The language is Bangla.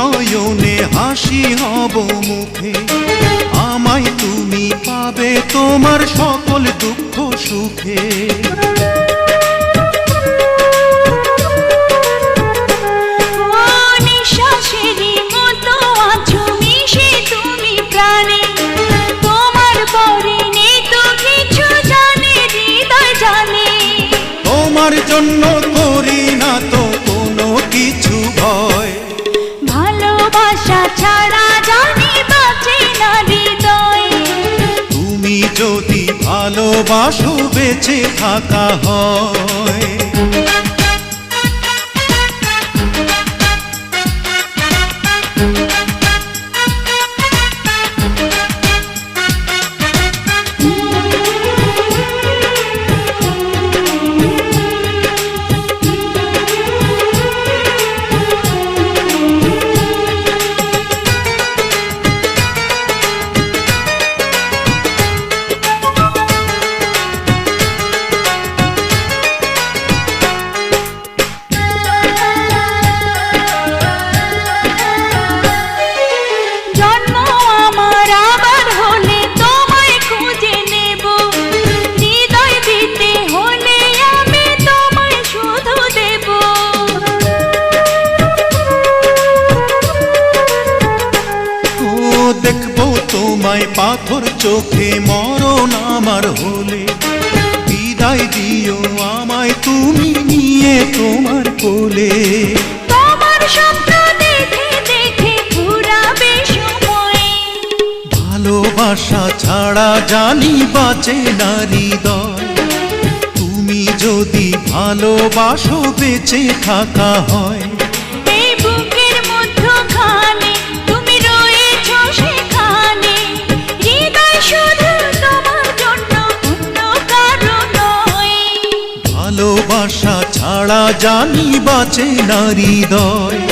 নয়নে হাসি হব মুখে। আমায় তুমি পাবে তোমার সকল দুঃখ সুখে। জন্য নিঃশ্বাসেরই না আছো ছাড়া জানি বাঁচে না হৃদয়। তুমি যদি ভালোবাসো বেঁচে থাকা হয়। তোমায় পাথর চোখে মরণ আমার হলে। বিদায় দিও আমায় তুমি নিয়ে তোমার কোলে। তোমার স্বপ্ন দেখে দেখে ঘুরাবে সময়। ভালোবাসা ছাড়া জানি বাঁচে না হৃদয়। তুমি যদি ভালোবাসো বেঁচে থাকা হয়। এই বুকের মধ্যখানে ছাড়া জানি বাঁচে নারী হৃদয়।